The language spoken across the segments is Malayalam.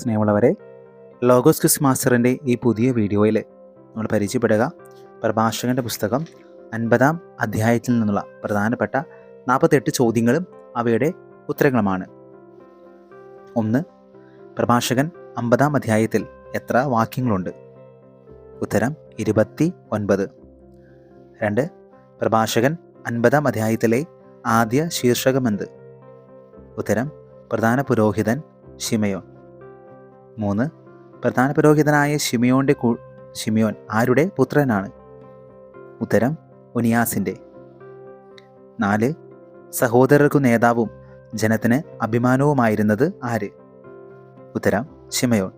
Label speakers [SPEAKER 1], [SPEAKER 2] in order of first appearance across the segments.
[SPEAKER 1] സ്നേഹമുള്ളവരെ ലോഗോസ് ക്വിസ് മാസ്റ്ററിന്റെ ഈ പുതിയ വീഡിയോയിൽ നമ്മൾ പരിചയപ്പെടുക. പ്രഭാഷകന്റെ പുസ്തകം അൻപതാം അധ്യായത്തിൽ നിന്നുള്ള പ്രധാനപ്പെട്ട നാൽപ്പത്തെട്ട് ചോദ്യങ്ങളും അവയുടെ ഉത്തരങ്ങളുമാണ്. ഒന്ന് പ്രഭാഷകൻ അമ്പതാം അധ്യായത്തിൽ എത്ര വാക്യങ്ങളുണ്ട്? ഉത്തരം ഇരുപത്തി ഒൻപത് രണ്ട് പ്രഭാഷകൻ അൻപതാം അധ്യായത്തിലെ ആദ്യ ശീർഷകമെന്ത്? ഉത്തരം പ്രധാന പുരോഹിതൻ ഷിമയോൻ മൂന്ന്. പ്രധാന പുരോഹിതനായ ഷിമയോന്റെ കൂ ഷിമയോൻ ആരുടെ പുത്രനാണ്? ഉത്തരം ഒനിയാസിന്റെ നാല്. സഹോദരർക്കു നേതാവും ജനത്തിന് അഭിമാനവുമായിരുന്നത് ആര്? ഉത്തരം ഷിമയോൻ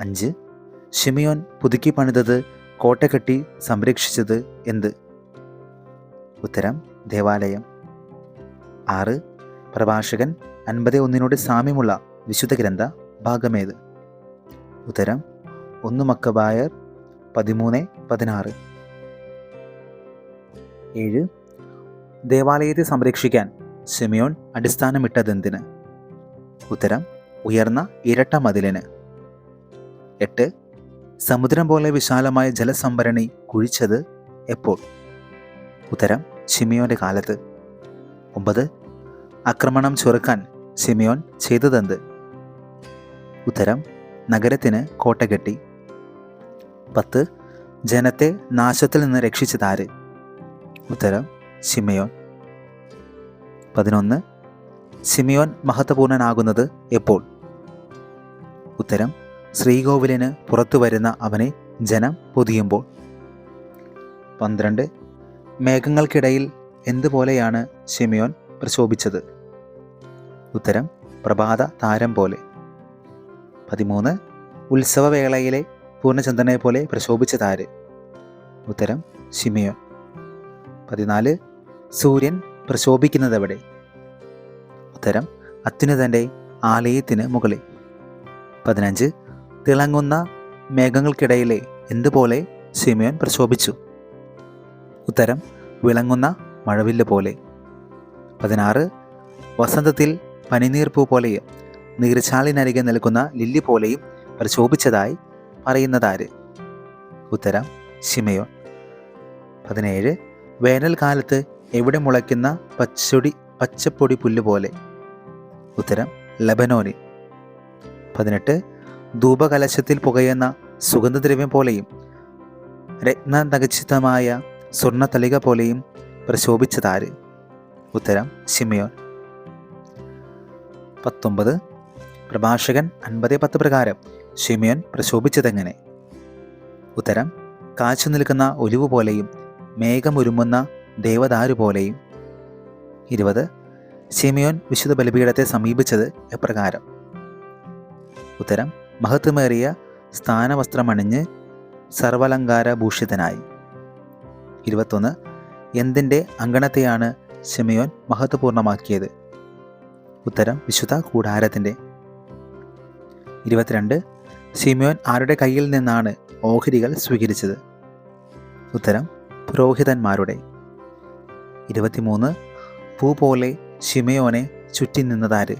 [SPEAKER 1] അഞ്ച്. ഷിമിയോൻ പുതുക്കി പണിതത് കോട്ട കെട്ടി സംരക്ഷിച്ചത് എന്ത്? ഉത്തരം ദേവാലയം. ആറ്. പ്രഭാഷകൻ അൻപത് ഒന്നിനോട് സാമ്യമുള്ള വിശുദ്ധ ഗ്രന്ഥ ഭാഗമേത്? ഉത്തരം ഒന്ന് മക്കബായർ പതിമൂന്ന് പതിനാറ്. ഏഴ് ദേവാലയത്തെ സംരക്ഷിക്കാൻ സെമിയോൺ അടിസ്ഥാനമിട്ടതെന്തിന്? ഉത്തരം ഉയർന്ന ഇരട്ട മതിലിന്. എട്ട് സമുദ്രം പോലെ വിശാലമായ ജലസംഭരണി കുഴിച്ചത് എപ്പോൾ? ഉത്തരം ഷിമിയോന്റെ കാലത്ത്. ഒമ്പത് ആക്രമണം ചുരുക്കാൻ ഷിമിയോൻ ചെയ്തതെന്ത്? ഉത്തരം നഗരത്തിന് കോട്ട കെട്ടി. പത്ത് ജനത്തെ നാശത്തിൽ നിന്ന് രക്ഷിച്ചതാര് ഉത്തരം ഷിമയോൻ പതിനൊന്ന് സിമിയോൻ മഹത്വപൂർണനാകുന്നത് എപ്പോൾ? ഉത്തരം ശ്രീകോവിലിന് പുറത്തു വരുന്ന അവനെ ജനം പൊതിയുമ്പോൾ. പന്ത്രണ്ട് മേഘങ്ങൾക്കിടയിൽ എന്തുപോലെയാണ് ഷിമിയോൻ പ്രശോഭിച്ചത്? ഉത്തരം പ്രഭാത താരം പോലെ. പതിമൂന്ന്. ഉത്സവവേളയിലെ പൂർണചന്ദ്രനെ പോലെ പ്രശോഭിച്ച താര് ഉത്തരം ഷിമിയോ പതിനാല് സൂര്യൻ പ്രശോഭിക്കുന്നതെവിടെ? ഉത്തരം അത്യുന്നതന്റെ ആലയത്തിന് മുകളിൽ. പതിനഞ്ച് തിളങ്ങുന്ന മേഘങ്ങൾക്കിടയിലെ എന്തുപോലെ സിമിയോൻ പ്രശോഭിച്ചു? ഉത്തരം വിളങ്ങുന്ന മഴവില്ല് പോലെ. പതിനാറ് വസന്തത്തിൽ പനിനീർപ്പൂ പോലെയും നീർച്ചാലിനരികെ നിൽക്കുന്ന ലില്ലി പോലെയും പ്രശോഭിച്ചതായി പറയുന്നതാര്? ഉത്തരം ഷിമയോൻ പതിനേഴ് വേനൽക്കാലത്ത് എവിടെ മുളയ്ക്കുന്ന പച്ചൊടി പച്ചപ്പൊടി പുല്ല് പോലെ. ഉത്തരം ലബനോനി പതിനെട്ട് ധൂപകലശത്തിൽ പുകയുന്ന സുഗന്ധദ്രവ്യം പോലെയും രത്നനഗച്ഛിതമായ സ്വർണത്തളിക പോലെയും പ്രശോഭിച്ചതാര്? ഉത്തരം ഷിമയോൻ പത്തൊമ്പത് പ്രഭാഷകൻ അൻപത് പത്ത് പ്രകാരം ഷിമിയൻ പ്രശോഭിച്ചതെങ്ങനെ? ഉത്തരം കാച്ചു നിൽക്കുന്ന ഒലിവ് പോലെയും മേഘമൊരുമുന്ന ദേവദാരു പോലെയും. ഇരുപത് സിമിയോൻ വിശുദ്ധ ബലിപീഠത്തെ സമീപിച്ചത് എപ്രകാരം? ഉത്തരം മഹത്വമേറിയ സ്ഥാനവസ്ത്രമണിഞ്ഞ് സർവലങ്കാര ഭൂഷിതനായി ഇരുപത്തൊന്ന് എന്തിന്റെ അങ്കണത്തെയാണ് സിമിയോൻ മഹത്വപൂർണമാക്കിയത്? ഉത്തരം വിശുദ്ധ കൂടാരത്തിന്റെ ഇരുപത്തിരണ്ട്. സിമിയോൻ ആരുടെ കയ്യിൽ നിന്നാണ് ഓഹരികൾ സ്വീകരിച്ചത്? ഉത്തരം പുരോഹിതന്മാരുടെ. ഇരുപത്തിമൂന്ന്. പൂ പോലെ ഷിമയോനെ ചുറ്റി നിന്നതാര്?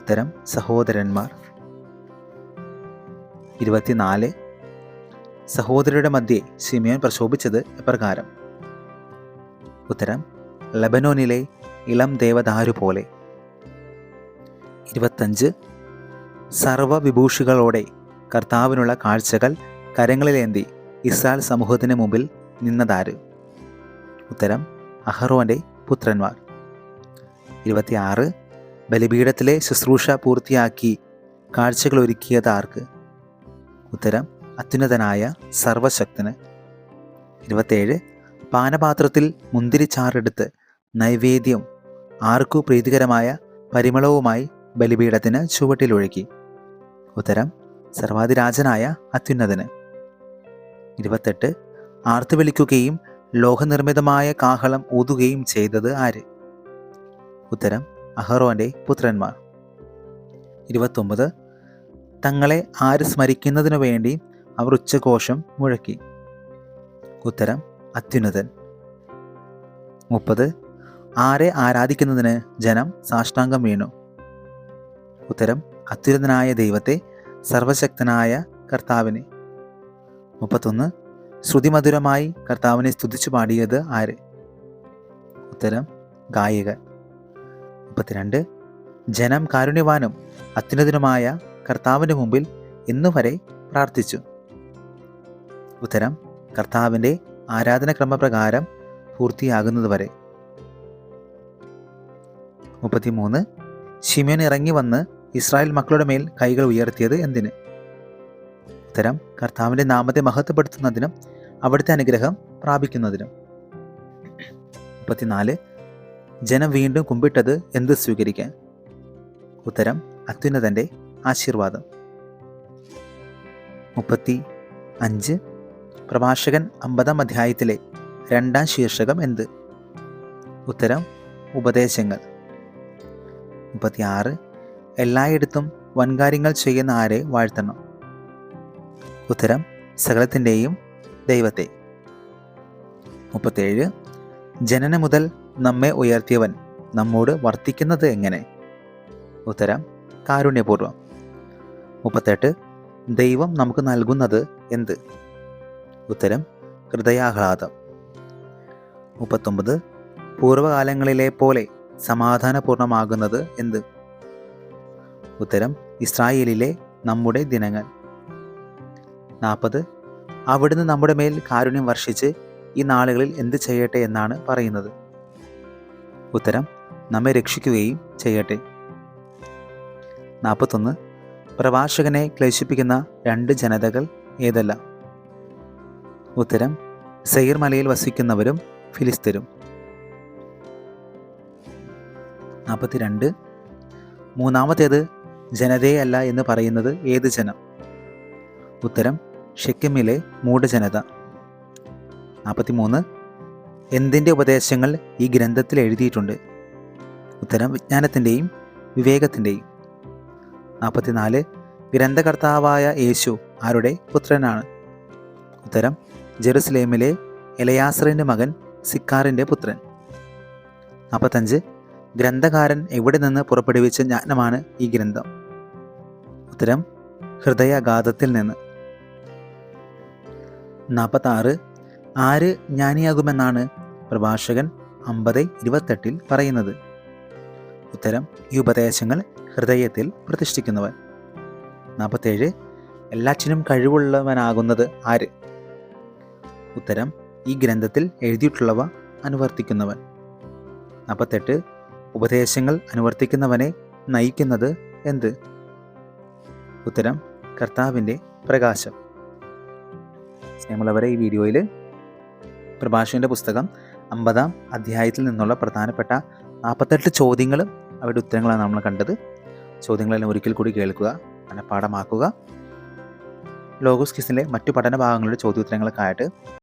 [SPEAKER 1] ഉത്തരം സഹോദരന്മാർ. ഇരുപത്തിനാല്. സഹോദരരുടെ മധ്യേ ഷിമയോൻ പ്രശോഭിച്ചത് എപ്രകാരം? ഉത്തരം ലബനോനിലെ ഇളം ദേവദാരു പോലെ. ഇരുപത്തഞ്ച്. സർവവിഭൂഷികളോടെ കർത്താവിനുള്ള കാഴ്ചകൾ കരങ്ങളിലേന്തി ഇസ്രായേൽ സമൂഹത്തിന് മുമ്പിൽ നിന്നതാര്? ഉത്തരം അഹ്റോന്റെ പുത്രന്മാർ. ഇരുപത്തിയാറ് ബലിപീഠത്തിലെ ശുശ്രൂഷ പൂർത്തിയാക്കി കാഴ്ചകൾ ഒരുക്കിയത് ആർക്ക് ഉത്തരം അത്യുന്നതനായ സർവശക്തന്. ഇരുപത്തേഴ് പാനപാത്രത്തിൽ മുന്തിരിച്ചാറെടുത്ത് നൈവേദ്യം ആർക്കു പ്രീതികരമായ പരിമളവുമായി ബലിപീഠത്തിന് ചുവട്ടിലൊഴുക്കി. ഉത്തരം സർവാധിരാജനായ അത്യുന്നതന്. ഇരുപത്തെട്ട്. ആർത്തു വിളിക്കുകയും ലോഹനിർമ്മിതമായ കാഹളം ഊതുകയും ചെയ്തത് ആര്? ഉത്തരം അഹറോന്റെ പുത്രന്മാർ. ഇരുപത്തൊമ്പത്. തങ്ങളെ ആര് സ്മരിക്കുന്നതിനു വേണ്ടി അവർ ഉച്ചഘോഷം മുഴക്കി? ഉത്തരം അത്യുന്നതൻ. മുപ്പത്. ആരെ ആരാധിക്കുന്നതിന് ജനം സാഷ്ടാംഗം വീണു? ഉത്തരം അത്യുന്നതനായ ദൈവത്തെ സർവശക്തനായ കർത്താവിനെ. മുപ്പത്തൊന്ന് ശ്രുതിമധുരമായി കർത്താവിനെ സ്തുതിച്ചു പാടിയത് ആര്? ഉത്തരം ഗായകൻ. മുപ്പത്തിരണ്ട് ജനം കാരുണ്യവാനും അത്യുന്നതനുമായ കർത്താവിന്റെ മുമ്പിൽ ഇന്നുവരെ പ്രാർത്ഥിച്ചു. ഉത്തരം കർത്താവിന്റെ ആരാധനക്രമപ്രകാരം പൂർത്തിയാകുന്നതുവരെ. മുപ്പത്തിമൂന്ന് ശിമയോൻ ഇറങ്ങി വന്ന് ഇസ്രായേൽ മക്കളുടെ മേൽ കൈകൾ ഉയർത്തിയത് എന്തിന്? ഉത്തരം കർത്താവിന്റെ നാമത്തെ മഹത്വപ്പെടുത്തുന്നതിനും അവിടുത്തെ അനുഗ്രഹം പ്രാപിക്കുന്നതിനും. മുപ്പത്തിനാല് ജനം വീണ്ടും കുമ്പിട്ടത് എന്ത് സ്വീകരിക്കാൻ? ഉത്തരം അത്യുന്നതന്റെ ആശീർവാദം. മുപ്പത്തി അഞ്ച് പ്രഭാഷകൻ അമ്പതാം അധ്യായത്തിലെ രണ്ടാം ശീർഷകം എന്ത്? ഉത്തരം ഉപദേശങ്ങൾ. മുപ്പത്തിയാറ് എല്ലായിടത്തും വൻകാര്യങ്ങൾ ചെയ്യുന്ന ആരെ വാഴ്ത്തണം? ഉത്തരം സകലത്തിന്റെയും ദൈവത്തെ. മുപ്പത്തേഴ് ജനന മുതൽ നമ്മെ ഉയർത്തിയവൻ നമ്മോട് വർത്തിക്കുന്നത് എങ്ങനെ? ഉത്തരം കാരുണ്യപൂർവം മുപ്പത്തെട്ട് ദൈവം നമുക്ക് നൽകുന്നത് എന്ത്? ഉത്തരം ഹൃദയാഹ്ലാദം. മുപ്പത്തൊമ്പത് പൂർവകാലങ്ങളിലെ പോലെ സമാധാനപൂർണമാകുന്നത് എന്ത്? ഉത്തരം ഇസ്രായേലിലെ നമ്മുടെ ദിനങ്ങൾ. നാൽപ്പത് അവിടുന്ന് നമ്മുടെ മേൽ കാരുണ്യം വർഷിച്ച് ഈ നാളുകളിൽ എന്ത് ചെയ്യട്ടെ എന്നാണ് പറയുന്നത്. ഉത്തരം നമ്മെ രക്ഷിക്കുകയും ചെയ്യട്ടെ. നാൽപ്പത്തൊന്ന് പ്രവാചകനെ ക്ലേശിപ്പിക്കുന്ന രണ്ട് ജനതകൾ ഏതെല്ലാം? ഉത്തരം സെയിർ മലയിൽ വസിക്കുന്നവരും ഫിലിസ്തരും. നാൽപ്പത്തിരണ്ട് മൂന്നാമത്തേത് ജനതയല്ല എന്ന് പറയുന്നത് ഏത് ജനം? ഉത്തരം ഷെക്കിമിലെ മൂഢജനത. നാൽപ്പത്തിമൂന്ന് എന്തിന്റെ ഉപദേശങ്ങൾ ഈ ഗ്രന്ഥത്തിൽ എഴുതിയിട്ടുണ്ട്? ഉത്തരം വിജ്ഞാനത്തിന്റെയും വിവേകത്തിന്റെയും. നാൽപ്പത്തിനാല് ഗ്രന്ഥകർത്താവായ യേശു ആരുടെ പുത്രനാണ്? ഉത്തരം ജെറുസലേമിലെ എലയാസറിന്റെ മകൻ സിക്കാറിന്റെ പുത്രൻ. നാൽപ്പത്തഞ്ച് ഗ്രന്ഥകാരൻ എവിടെ നിന്ന് പുറപ്പെടുവിച്ച ജ്ഞാനമാണ് ഈ ഗ്രന്ഥം? ഉത്തരം ഹൃദയാഘാതത്തിൽ നിന്ന്. നാൽപ്പത്താറ് ആര് ജ്ഞാനിയാകുമെന്നാണ് പ്രഭാഷകൻ അമ്പത് ഇരുപത്തെട്ടിൽ പറയുന്നത്. ഉത്തരം ഈ ഉപദേശങ്ങൾ ഹൃദയത്തിൽ പ്രതിഷ്ഠിക്കുന്നവൻ. നാൽപ്പത്തേഴ് എല്ലാറ്റിനും കഴിവുള്ളവനാകുന്നത് ആര്? ഉത്തരം ഈ ഗ്രന്ഥത്തിൽ എഴുതിയിട്ടുള്ളവ അനുവർത്തിക്കുന്നവൻ. നാൽപ്പത്തെട്ട് ഉപദേശങ്ങൾ അനുവർത്തിക്കുന്നവനെ നയിക്കുന്നത് എന്ത്? ഉത്തരം കർത്താവിന്റെ പ്രകാശം. സ്നേഹമുള്ളവരെ ഈ വീഡിയോയിൽ പ്രഭാഷകന്റെ പുസ്തകം അമ്പതാം അധ്യായത്തിൽ നിന്നുള്ള പ്രധാനപ്പെട്ട നാൽപ്പത്തെട്ട് ചോദ്യങ്ങളും അവരുടെ ഉത്തരങ്ങളാണ് നമ്മൾ കണ്ടത്. ചോദ്യങ്ങളെല്ലാം ഒരിക്കൽ കൂടി കേൾക്കുക മനഃപ്പാഠമാക്കുക. ലോഗോസ് കിസിലെ മറ്റു പഠന ഭാഗങ്ങളുടെ ചോദ്യോത്തരങ്ങൾക്കായിട്ട്